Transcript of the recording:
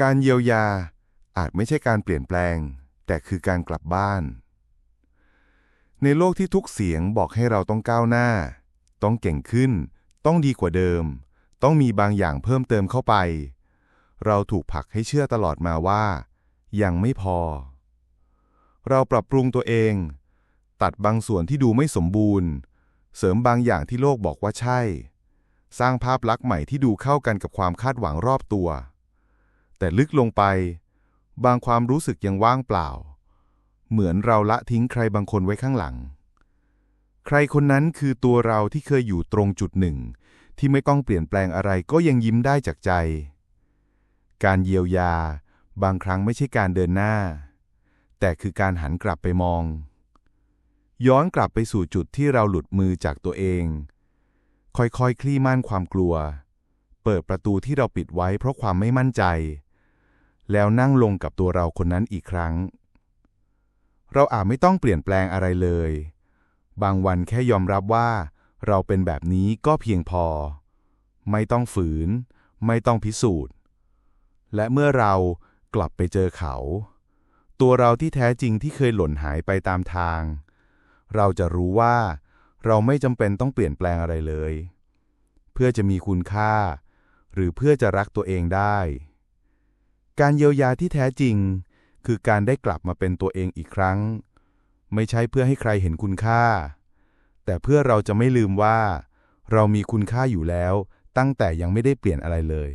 การเยียวยาอาจไม่ใช่การเปลี่ยนแปลง แต่คือการกลับบ้าน ในโลกที่ทุกเสียงบอกให้เราต้องก้าวหน้า ต้องเก่งขึ้น ต้องดีกว่าเดิม ต้องมีบางอย่างเพิ่มเติมเข้าไป เราถูกผลักให้เชื่อตลอดมาว่า ยังไม่พอ เราปรับปรุงตัวเอง ตัดบางส่วนที่ดูไม่สมบูรณ์ เสริมบางอย่างที่โลกบอกว่าใช่ สร้างภาพลักษณ์ใหม่ที่ดูเข้ากันกับความคาดหวังรอบตัว แต่ลึกลงไป บางความรู้สึกยังว่างเปล่า เหมือนเราละทิ้งใครบางคนไว้ข้างหลัง ใครคนนั้นคือตัวเราที่เคยอยู่ตรงจุดหนึ่ง ที่ไม่ต้องเปลี่ยนแปลงอะไรก็ยังยิ้มได้จากใจ การเยียวยา บางครั้งไม่ใช่การเดินหน้า แต่คือการหันกลับไปมอง ย้อนกลับไปสู่จุดที่เราหลุดมือจากตัวเอง ค่อยๆคคลี่ม่านความกลัว เปิดประตูที่เราปิดไว้เพราะความไม่มั่นใจ แล้วนั่งลงกับตัวเราคนนั้นอีกครั้ง เราอาจไม่ต้องเปลี่ยนแปลงอะไรเลย บางวันแค่ยอมรับว่า เราเป็นแบบนี้ก็เพียงพอ ไม่ต้องฝืน ไม่ต้องพิสูจน์ และเมื่อเรากลับไปเจอเขา ตัวเราที่แท้จริงที่เคยหล่นหายไปตามทาง เราจะรู้ว่า เราไม่จำเป็นต้องเปลี่ยนแปลงอะไรเลย เพื่อจะมีคุณค่า หรือเพื่อจะรักตัวเองได้ การเยียวยาที่แท้จริง คือการได้กลับมาเป็นตัวเองอีกครั้ง ไม่ใช่เพื่อให้ใครเห็นคุณค่า แต่เพื่อเราจะไม่ลืมว่า เรามีคุณค่าอยู่แล้ว ตั้งแต่ยังไม่ได้เปลี่ยนอะไรเลย